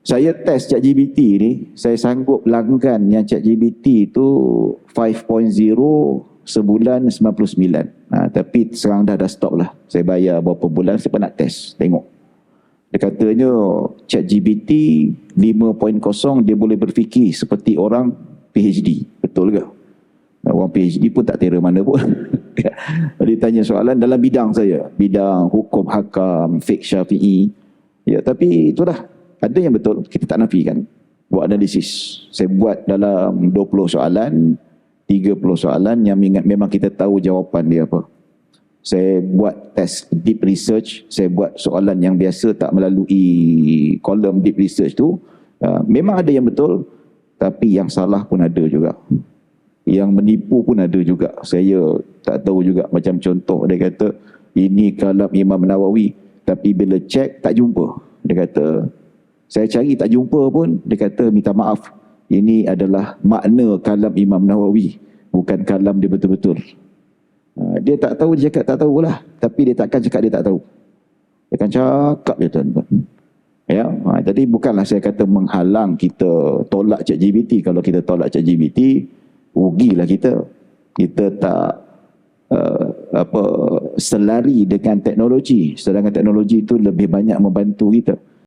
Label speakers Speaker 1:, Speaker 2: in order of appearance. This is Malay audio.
Speaker 1: Saya test ChatGPT ni, saya sanggup langgan yang ChatGPT tu 5.0 sebulan 99. Ha, tapi sekarang dah dah stop lah. Saya bayar berapa bulan, saya pun nak test, tengok. Dia katanya ChatGPT 5.0 dia boleh berfikir seperti orang PhD. Betul ke? Orang PhD pun tak tera mana pun. dia tanya soalan dalam bidang saya. Bidang hukum hakam, fiqh syafi'i. Ya, tapi itulah ada yang betul kita tak nafikan. Buat analisis. Saya buat dalam 20 soalan 30 soalan yang memang kita tahu jawapan dia apa. Saya buat test deep research. Saya buat soalan yang biasa tak melalui kolom deep research tu. Uh, memang ada yang betul tapi yang salah pun ada juga. Yang menipu pun ada juga. Saya tak tahu juga macam contoh dia kata ini kalam Imam Nawawi tapi bila cek tak jumpa dia kata saya cari tak jumpa pun dia kata minta maaf. Ini adalah makna kalam Imam Nawawi. Bukan kalam dia betul-betul. Ha, dia tak tahu, dia cakap tak tahulah. Tapi dia takkan cakap dia tak tahu. Dia akan cakap dia tuan-tuan. Ya, ha, jadi bukanlah saya kata menghalang kita tolak cik GBT. Kalau kita tolak cik GBT, rugilah kita. Kita tak uh, apa selari dengan teknologi. Sedangkan teknologi itu lebih banyak membantu kita.